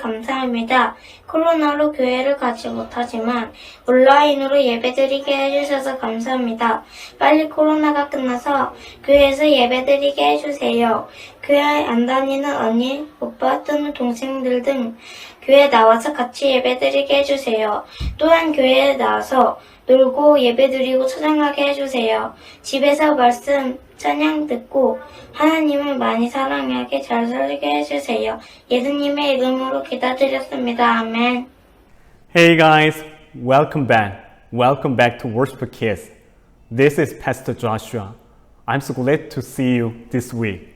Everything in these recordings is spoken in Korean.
감사합니다. 코로나로 교회를 가지 못하지만 온라인으로 예배드리게 해주셔서 감사합니다. 빨리 코로나가 끝나서 교회에서 예배드리게 해주세요. 교회 안 다니는 언니, 오빠 또는 동생들 등 교회 나와서 같이 예배드리게 해주세요. 또한 교회에 나와서 놀고 예배드리고 찬양하게 해주세요. 집에서 말씀 찬양 듣고 하나님을 많이 사랑하게 잘 살게 해주세요. 예수님의 이름으로 기다드렸습니다. 아멘. Hey guys, welcome back. Welcome back to Worship Kids. This is Pastor Joshua. I'm so glad to see you this week.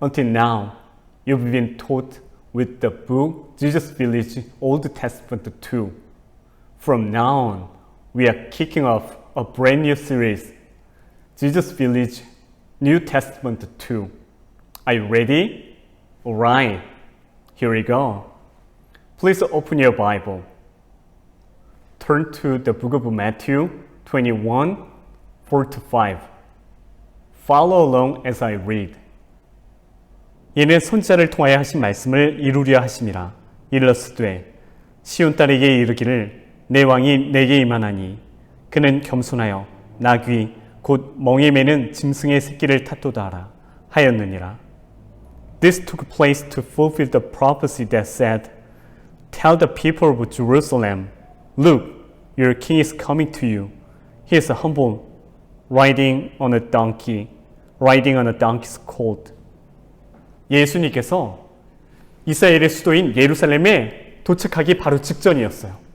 Until now, you've been taught with the book Jesus Village Old Testament 2. From now on, we are kicking off a brand new series, Jesus Village New Testament 2. Are you ready? Alright, here we go. Please open your Bible. Turn to the book of Matthew 21 4 to 5. Follow along as I read. 이는 손자를 통하여 하신 말씀을 이루려 하심이라. 일러스되 시온 딸에게 이르기를 내 왕이 내게 임하나니 그는 겸손하여 나귀 곧 멍에 매는 짐승의 새끼를 탓도다 하라 하였느니라. This took place to fulfill the prophecy that said, Tell the people of Jerusalem, Look, your king is coming to you. He is humble, riding on a donkey, riding on a donkey's colt. 예수님께서 이스라엘의 수도인 예루살렘에 도착하기 바로 직전이었어요.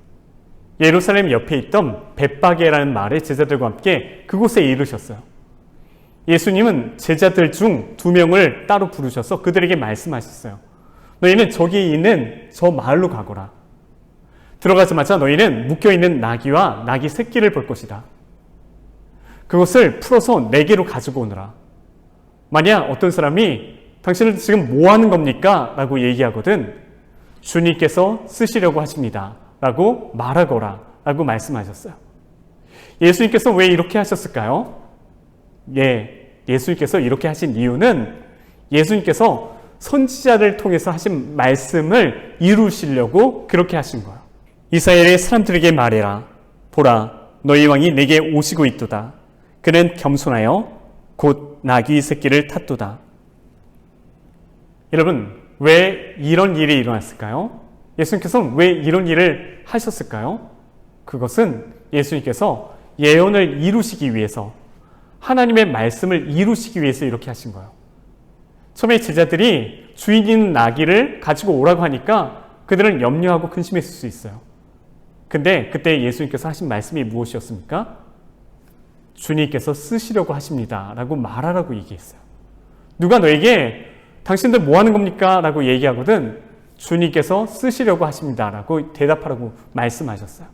예루살렘 옆에 있던 벳바게라는 마을의 제자들과 함께 그곳에 이르셨어요. 예수님은 제자들 중 두 명을 따로 부르셔서 그들에게 말씀하셨어요. 너희는 저기 있는 저 마을로 가거라. 들어가자마자 너희는 묶여있는 나귀와 나귀 새끼를 볼 것이다. 그것을 풀어서 내게로 가지고 오너라. 만약 어떤 사람이 당신은 지금 뭐 하는 겁니까? 라고 얘기하거든 주님께서 쓰시려고 하십니다. 라고 말하거라. 라고 말씀하셨어요. 예수님께서 왜 이렇게 하셨을까요? 예, 예수님께서 이렇게 하신 이유는 예수님께서 선지자를 통해서 하신 말씀을 이루시려고 그렇게 하신 거예요. 이스라엘의 사람들에게 말해라. 보라, 너희 왕이 내게 오시고 있도다. 그는 겸손하여 곧 나귀 새끼를 탔도다. 여러분, 왜 이런 일이 일어났을까요? 예수님께서는 왜 이런 일을 하셨을까요? 그것은 예수님께서 예언을 이루시기 위해서 하나님의 말씀을 이루시기 위해서 이렇게 하신 거예요. 처음에 제자들이 주인 있는 나귀를 가지고 오라고 하니까 그들은 염려하고 근심했을 수 있어요. 근데 그때 예수님께서 하신 말씀이 무엇이었습니까? 주님께서 쓰시려고 하십니다. 라고 말하라고 얘기했어요. 누가 너에게 당신들 뭐 하는 겁니까? 라고 얘기하거든 주님께서 쓰시려고 하십니다. 라고 대답하라고 말씀하셨어요.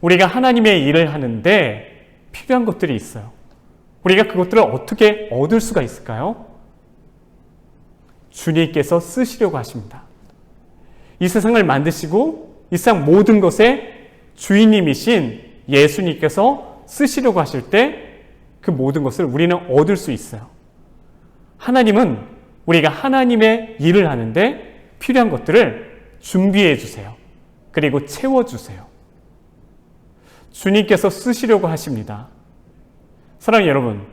우리가 하나님의 일을 하는데 필요한 것들이 있어요. 우리가 그것들을 어떻게 얻을 수가 있을까요? 주님께서 쓰시려고 하십니다. 이 세상을 만드시고 이 세상 모든 것의 주인님이신 예수님께서 쓰시려고 하실 때 그 모든 것을 우리는 얻을 수 있어요. 하나님은 우리가 하나님의 일을 하는데 필요한 것들을 준비해 주세요. 그리고 채워 주세요. 주님께서 쓰시려고 하십니다. 사랑하는 여러분,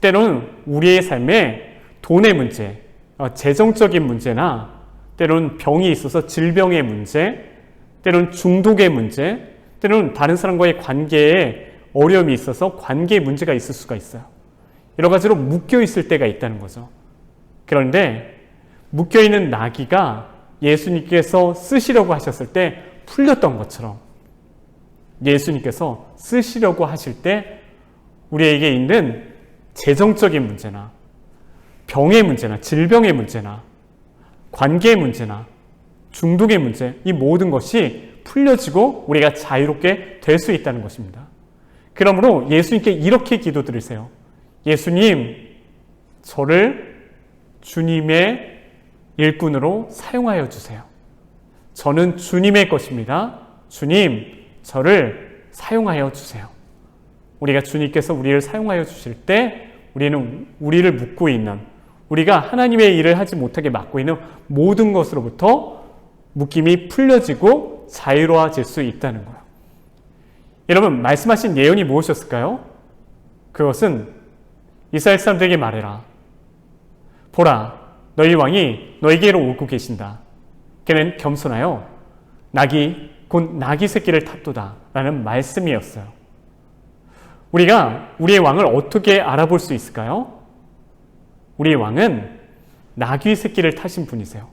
때로는 우리의 삶에 돈의 문제, 어, 재정적인 문제나 때로는 병이 있어서 질병의 문제, 때로는 중독의 문제, 때로는 다른 사람과의 관계에 어려움이 있어서 관계에 문제가 있을 수가 있어요. 여러 가지로 묶여 있을 때가 있다는 거죠. 그런데 묶여 있는 나귀가 예수님께서 쓰시려고 하셨을 때 풀렸던 것처럼 예수님께서 쓰시려고 하실 때 우리에게 있는 재정적인 문제나 병의 문제나 질병의 문제나 관계의 문제나 중독의 문제 이 모든 것이 풀려지고 우리가 자유롭게 될 수 있다는 것입니다. 그러므로 예수님께 이렇게 기도드리세요. 예수님, 저를 주님의 일꾼으로 사용하여 주세요. 저는 주님의 것입니다. 주님, 저를 사용하여 주세요. 우리가 주님께서 우리를 사용하여 주실 때 우리는 우리를 묶고 있는 우리가 하나님의 일을 하지 못하게 막고 있는 모든 것으로부터 묶임이 풀려지고 자유로워질 수 있다는 거예요. 여러분, 말씀하신 예언이 무엇이었을까요? 그것은 이스라엘 사람들에게 말해라. 보라, 너희 왕이 너희에게로 오고 계신다. 그는 겸손하여 낙이 곧 낙이 새끼를 탔도다. 라는 말씀이었어요. 우리가 우리의 왕을 어떻게 알아볼 수 있을까요? 우리의 왕은 나귀 새끼를 타신 분이세요.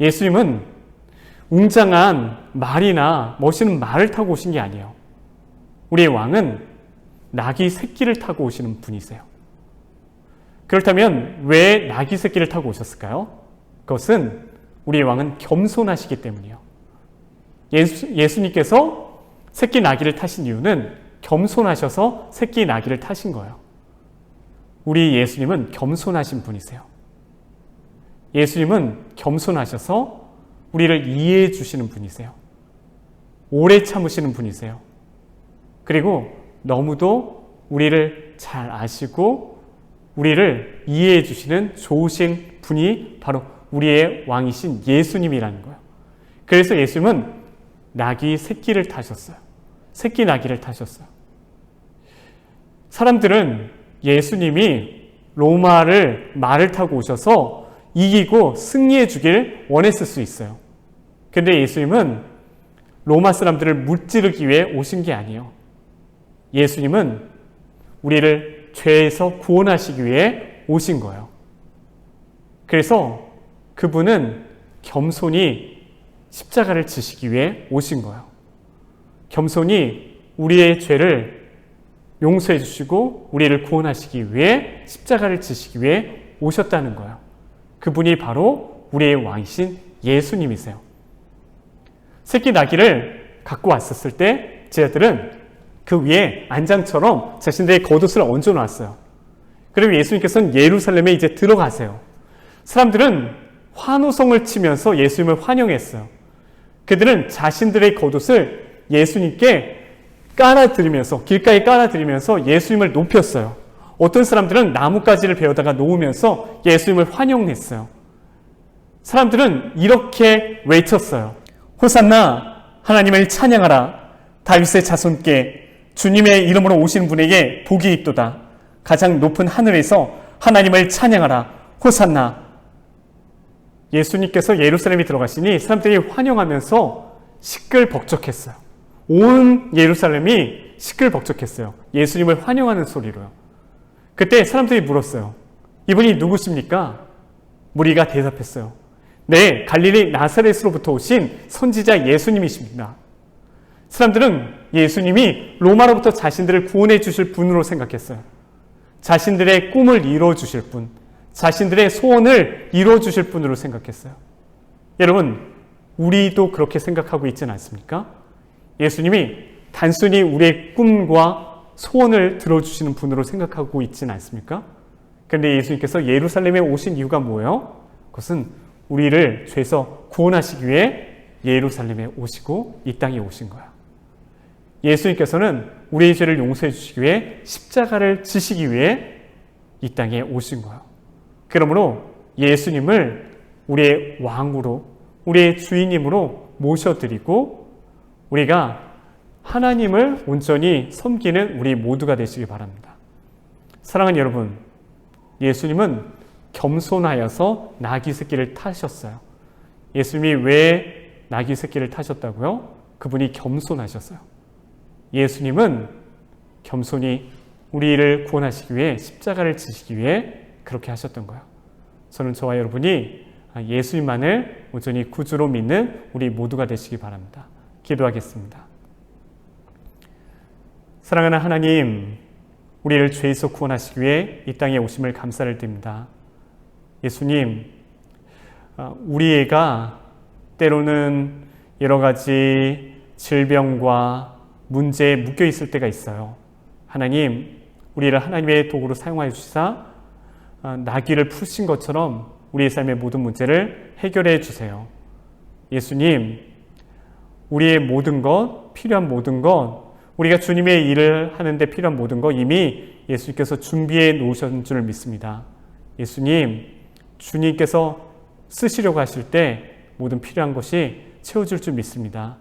예수님은 웅장한 말이나 멋있는 말을 타고 오신 게 아니에요. 우리의 왕은 나귀 새끼를 타고 오시는 분이세요. 그렇다면 왜 나귀 새끼를 타고 오셨을까요? 그것은 우리의 왕은 겸손하시기 때문이에요. 예수, 예수님께서 새끼 나귀를 타신 이유는 겸손하셔서 새끼 나귀를 타신 거예요. 우리 예수님은 겸손하신 분이세요. 예수님은 겸손하셔서 우리를 이해해 주시는 분이세요. 오래 참으시는 분이세요. 그리고 너무도 우리를 잘 아시고 우리를 이해해 주시는 좋으신 분이 바로 우리의 왕이신 예수님이라는 거예요. 그래서 예수님은 나귀 새끼를 타셨어요. 새끼 나귀를 타셨어요. 사람들은 예수님이 로마를 말을 타고 오셔서 이기고 승리해 주길 원했을 수 있어요. 근데 예수님은 로마 사람들을 무찌르기 위해 오신 게 아니에요. 예수님은 우리를 죄에서 구원하시기 위해 오신 거예요. 그래서 그분은 겸손히 십자가를 지시기 위해 오신 거예요. 겸손히 우리의 죄를 용서해 주시고 우리를 구원하시기 위해 십자가를 지시기 위해 오셨다는 거예요. 그분이 바로 우리의 왕이신 예수님이세요. 새끼 나귀를 갖고 왔었을 때 제자들은 그 위에 안장처럼 자신들의 겉옷을 얹어 놨어요. 그리고 예수님께서는 예루살렘에 이제 들어가세요. 사람들은 환호성을 치면서 예수님을 환영했어요. 그들은 자신들의 겉옷을 예수님께 깔아드리면서 길가에 깔아드리면서 예수님을 높였어요. 어떤 사람들은 나뭇가지를 베어다가 놓으면서 예수님을 환영했어요. 사람들은 이렇게 외쳤어요. 호산나 하나님을 찬양하라 다윗의 자손께 주님의 이름으로 오신 분에게 복이 있도다. 가장 높은 하늘에서 하나님을 찬양하라 호산나 예수님께서 예루살렘에 들어가시니 사람들이 환영하면서 시끌벅적했어요. 온 예루살렘이 시끌벅적했어요. 예수님을 환영하는 소리로요. 그때 사람들이 물었어요. 이분이 누구십니까? 무리가 대답했어요. 네, 갈릴리 나사렛으로부터 오신 선지자 예수님이십니다. 사람들은 예수님이 로마로부터 자신들을 구원해 주실 분으로 생각했어요. 자신들의 꿈을 이루어 주실 분, 자신들의 소원을 이루어 주실 분으로 생각했어요. 여러분, 우리도 그렇게 생각하고 있지는 않습니까? 예수님이 단순히 우리의 꿈과 소원을 들어주시는 분으로 생각하고 있지는 않습니까? 그런데 예수님께서 예루살렘에 오신 이유가 뭐예요? 그것은 우리를 죄에서 구원하시기 위해 예루살렘에 오시고 이 땅에 오신 거야. 예수님께서는 우리의 죄를 용서해 주시기 위해 십자가를 지시기 위해 이 땅에 오신 거예요. 그러므로 예수님을 우리의 왕으로, 우리의 주인님으로 모셔드리고 우리가 하나님을 온전히 섬기는 우리 모두가 되시기 바랍니다. 사랑하는 여러분, 예수님은 겸손하여서 나귀 새끼를 타셨어요. 예수님이 왜 나귀 새끼를 타셨다고요? 그분이 겸손하셨어요. 예수님은 겸손히 우리를 구원하시기 위해 십자가를 지시기 위해 그렇게 하셨던 거예요. 저는 저와 여러분이 예수님만을 온전히 구주로 믿는 우리 모두가 되시기 바랍니다. 기도하겠습니다. 사랑하는 하나님, 우리를 죄에서 구원하시기 위해 이 땅에 오심을 감사를 드립니다. 예수님, 아, 우리 애가 때로는 여러 가지 질병과 문제에 묶여 있을 때가 있어요. 하나님, 우리를 하나님의 도구로 사용하여 주시사 아, 나귀를 푸신 것처럼 우리의 삶의 모든 문제를 해결해 주세요. 예수님, 우리의 모든 것, 필요한 모든 것, 우리가 주님의 일을 하는데 필요한 모든 것 이미 예수님께서 준비해 놓으셨는 줄 믿습니다. 예수님, 주님께서 쓰시려고 하실 때 모든 필요한 것이 채워줄 줄 믿습니다.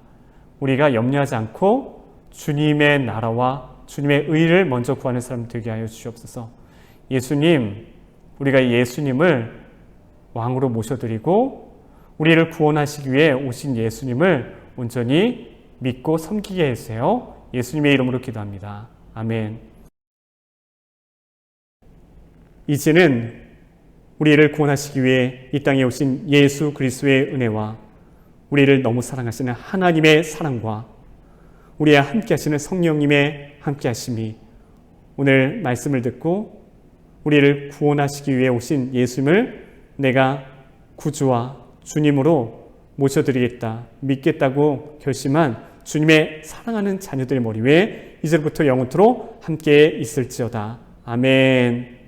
우리가 염려하지 않고 주님의 나라와 주님의 의를 먼저 구하는 사람 되게 하여 주시옵소서. 예수님, 우리가 예수님을 왕으로 모셔드리고 우리를 구원하시기 위해 오신 예수님을 온전히 믿고 섬기게 해주세요. 예수님의 이름으로 기도합니다. 아멘. 이제는 우리를 구원하시기 위해 이 땅에 오신 예수 그리스도의 은혜와 우리를 너무 사랑하시는 하나님의 사랑과 우리와 함께 하시는 성령님의 함께 하심이 오늘 말씀을 듣고 우리를 구원하시기 위해 오신 예수님을 내가 구주와 주님으로 모셔드리겠다, 믿겠다고 결심한 주님의 사랑하는 자녀들의 머리 위에 이제부터 영원토록 함께 있을지어다. 아멘.